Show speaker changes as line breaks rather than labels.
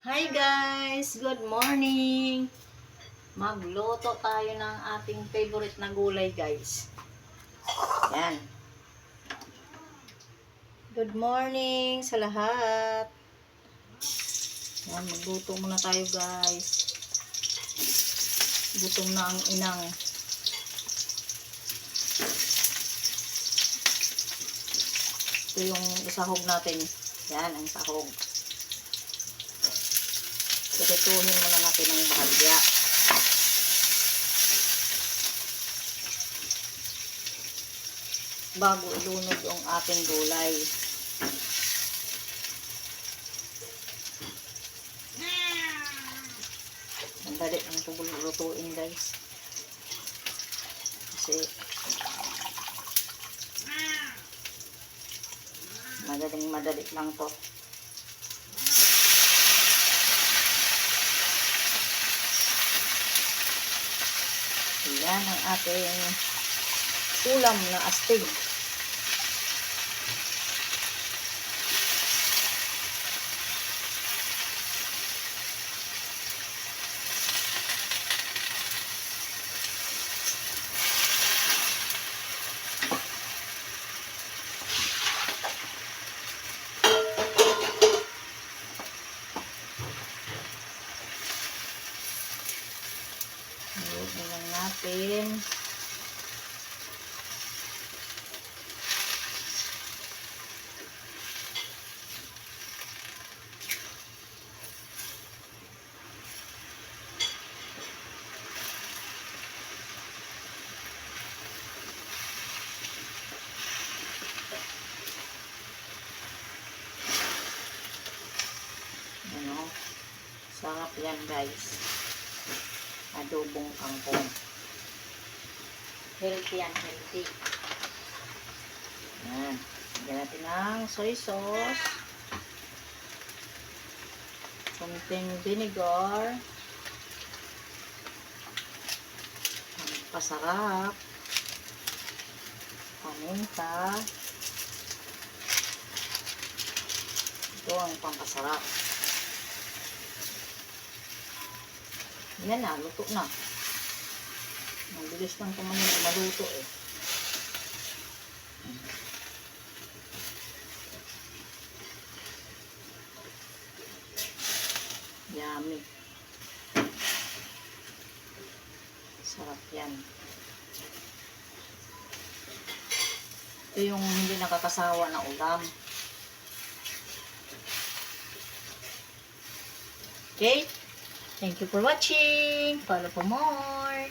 Hi guys! Good morning! Magluto tayo ng ating favorite na gulay guys. Yan. Good morning sa lahat. Yan, magluto muna tayo guys. Gutom na ang inang. Ito yung isahog natin. Yan, ang sahog. Tututuhin muna natin ng bahagya. Bago ilunod yung ating gulay. Ang dali ang lutuin guys. Kasi madaling madali lang to. Yan ang ating ulam na astig. Ayun lang natin. Ano? Sarap yan guys adobong kangkong. Healthy yan, healthy. Yan. Lagyan natin ng soy sauce. Kunting vinegar. Pasarap. Paminta. Ito ang pampasarap. Yan na, luto na. Mabilis lang kumain maluto eh. Yummy. Sarap yan. Ito yung hindi nakakasawa na ulam. Okay? Thank you for watching. Follow for more.